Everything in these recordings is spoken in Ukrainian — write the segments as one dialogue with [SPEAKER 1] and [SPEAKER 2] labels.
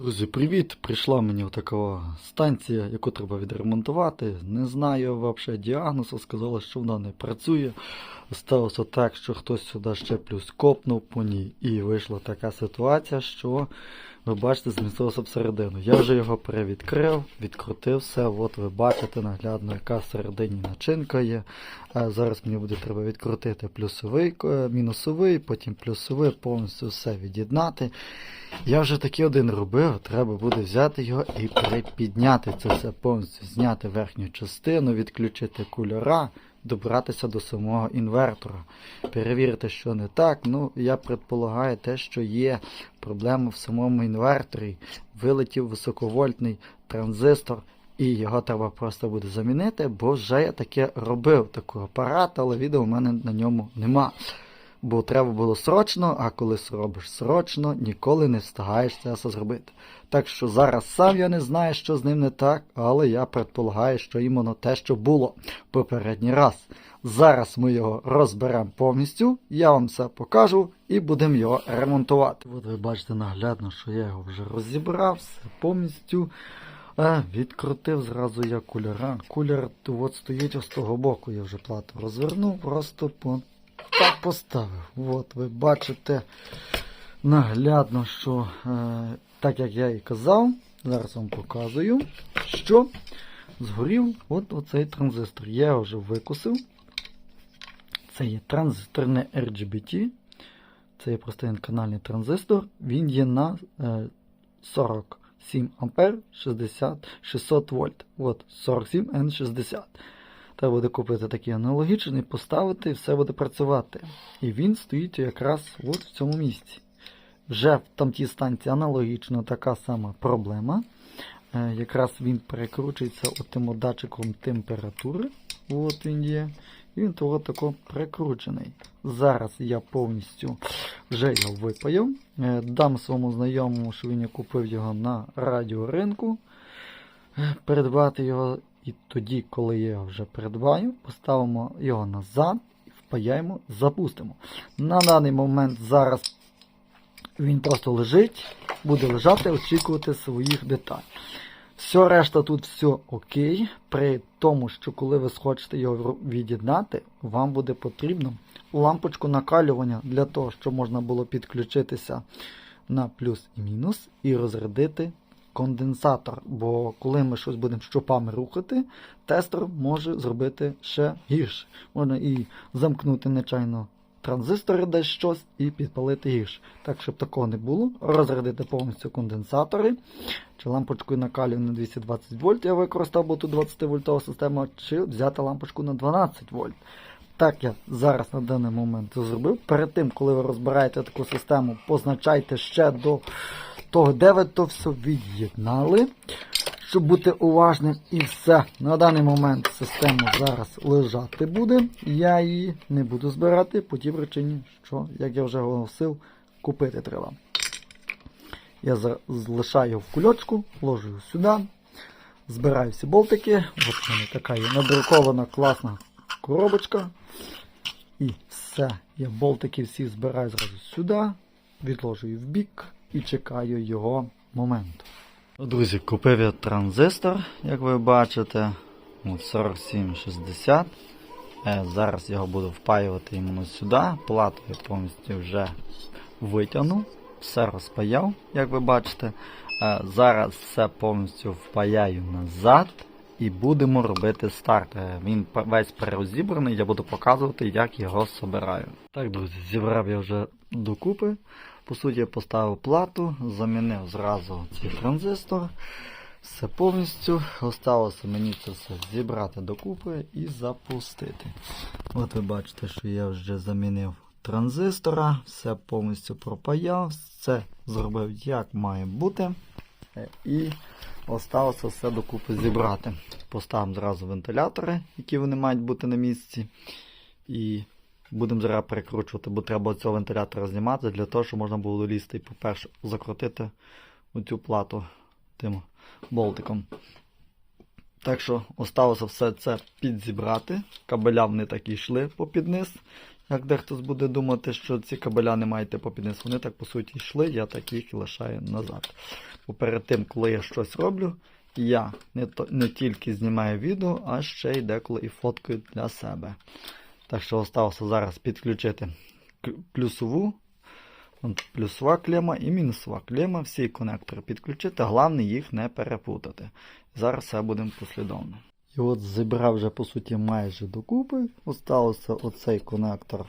[SPEAKER 1] Друзі, привіт! Прийшла мені така станція, яку треба відремонтувати. Не знаю взагалі діагнозу, сказали, що вона не працює. Сталося так, що хтось сюди ще плюс копнув по ній. І вийшла така ситуація, що ви бачите, змістилося всередину. Я вже його перевідкрив, відкрутив все. От ви бачите наглядно, яка всередині начинка є. А зараз мені буде треба відкрутити плюсовий, е, мінусовий, потім плюсовий, повністю все від'єднати. Я вже таки один робив, треба буде взяти його і припідняти це все повністю, зняти верхню частину, відключити кольора, добратися до самого інвертора. Перевірити, що не так. Ну, я предполагаю те, що є проблема в самому інверторі. Вилетів високовольтний транзистор. І його треба просто буде замінити, бо вже я таке робив такий апарат, але відео в мене на ньому нема. Бо треба було срочно, а коли робиш срочно, ніколи не встигаєш це зробити. Так що зараз сам я не знаю, що з ним не так, але я предполагаю, що іменно те, що було попередній раз. Зараз ми його розберемо повністю, я вам все покажу і будемо його ремонтувати. От ви бачите наглядно, що я його вже розібрав, все повністю. Відкрутив зразу я кулера. Кулер от стоїть з того боку, я вже плату розвернув, просто по так поставив. От ви бачите наглядно, що е, так як я і казав, зараз вам показую, що згорів от оцей транзистор. Я його вже викусив. Це є транзисторне RGBT. Це є простий канальний транзистор. Він є на е, 47 ампер 60 600 вольт. От 47 N60. Треба буде купити такий аналогічний, поставити і все буде працювати. І він стоїть якраз от в цьому місці. Вже в тамтій станції аналогічно така сама проблема. Е, якраз він перекручується отим от датчиком температури. От він є. І він того тако прикручений. Зараз я повністю вже його випаяв. Е, Дам своєму знайомому, що він купив його на радіоринку. Е, Придбати його і тоді, коли я його вже придбаю, поставимо його назад, впаяємо, запустимо. На даний момент зараз він просто лежить, буде лежати, очікувати своїх деталей. Все решта тут все окей. При тому, що коли ви схочете його від'єднати, вам буде потрібно лампочку накалювання для того, щоб можна було підключитися на плюс і мінус і розрядити конденсатор. Бо коли ми щось будемо щупами рухати, тестер може зробити ще гірше. Можна і замкнути нечайно транзистори десь щось і підпалити гірше. Так, щоб такого не було, розрядити повністю конденсатори. Чи лампочкою накалюю на 220 вольт я використав, бо тут 20 вольтова система, чи взяти лампочку на 12 вольт. Так я зараз на даний момент зробив. Перед тим, коли ви розбираєте таку систему, позначайте ще до того, де ви то все від'єднали, щоб бути уважним і все. На даний момент система зараз лежати буде. Я її не буду збирати по тій причині, що, як я вже оголосив, купити треба. Я залишаю в кульочку, ложу сюди, збираю всі болтики. В мене така є надрукована класна коробочка. І все. Я болтики всі збираю зразу сюди, відложую в бік і чекаю його моменту. Друзі, купив я транзистор, як ви бачите, 4760. Е, Зараз його буду впаювати іменно сюди. Плату я повністю вже витягнув, все розпаяв, як ви бачите. Е, Зараз все повністю впаяю назад і будемо робити старт. Е, Він весь перерозібраний, я буду показувати, як його собираю. Так, друзі, зібрав я вже докупи. По суті, я поставив плату, замінив зразу цей транзистор. Все повністю. Осталося мені це все зібрати докупи і запустити. От ви бачите, що я вже замінив транзистора, все повністю пропаяв, все зробив як має бути. Е, І осталося все докупи зібрати. Поставимо зразу вентилятори, які вони мають бути на місці. І будемо зараз перекручувати, бо треба цього вентилятора знімати для того, щоб можна було лізти і, по-перше, закрутити оцю плату тим болтиком. Так що осталося все це підзібрати. Кабеля вони так і йшли попід низ. Як дехтось буде думати, що ці кабеля не мають типу піднес, вони так по суті йшли, я так їх і лишаю назад. Бо перед тим, коли я щось роблю, я не, то, не тільки знімаю відео, а ще й деколи і фоткаю для себе. Так що осталося зараз підключити плюсову, плюсова клема і мінусова клема. Всі конектори підключити, головне їх не перепутати. Зараз все будемо послідовно. І от зібрав вже по суті майже докупи. Осталося оцей конектор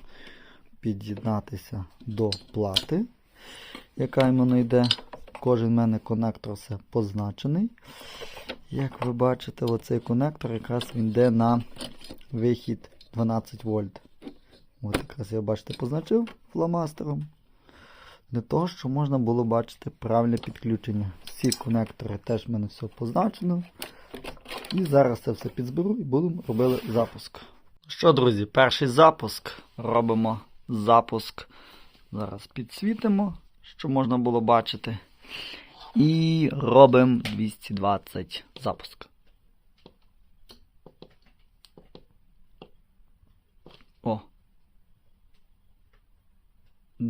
[SPEAKER 1] під'єднатися до плати, яка йому йде. Кожен в мене конектор все позначений. Як ви бачите, оцей конектор якраз він йде на вихід 12 вольт. От якраз я бачите позначив фломастером. Для того, щоб можна було бачити правильне підключення. Всі конектори теж в мене все позначено. І зараз це все підзберу і будемо робити запуск. Що, друзі, перший запуск. Робимо запуск. Зараз підсвітимо, щоб можна було бачити. І робимо 220 запуск.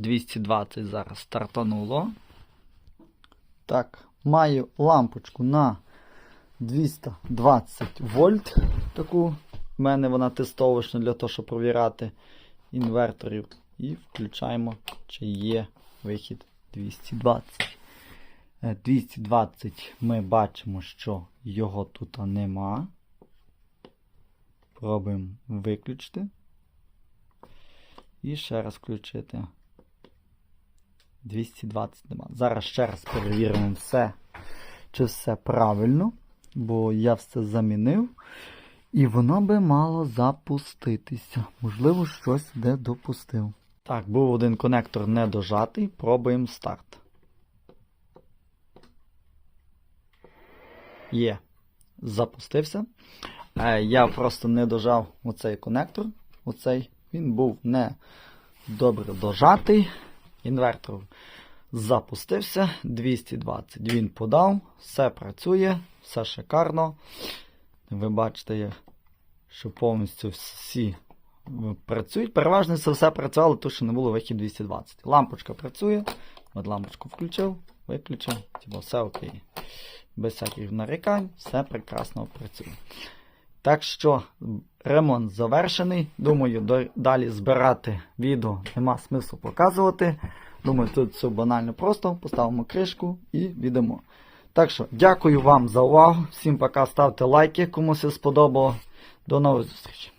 [SPEAKER 1] 220 зараз стартануло. Так, маю лампочку на 220 вольт. Таку. У мене вона тестовочна для того, щоб провіряти інверторів. І включаємо, чи є вихід 220. Е, 220 ми бачимо, що його тут нема. Пробуємо виключити. І ще раз включити. 220 нема. Зараз ще раз перевіримо все, чи все правильно, бо я все замінив. І воно би мало запуститися. Можливо, щось де допустив. Так, був один конектор недожатий. Пробуємо старт. Є. Запустився. Е, я просто не дожав оцей конектор. Оцей. Він був не добре дожатий. Інвертор запустився. 220 він подав. Все працює, все шикарно. Ви бачите, що повністю всі працюють. Переважно це все працювало, тому що не було вихід 220. Лампочка працює. От лампочку включив, виключив, типу все окей. Без всяких нарікань, все прекрасно працює. Так що ремонт завершений. Думаю, далі збирати відео нема смислу показувати. Думаю, тут все банально просто. Поставимо кришку і відемо. Так що, дякую вам за увагу. Всім пока, ставте лайки, кому все сподобало. До нових зустрічей.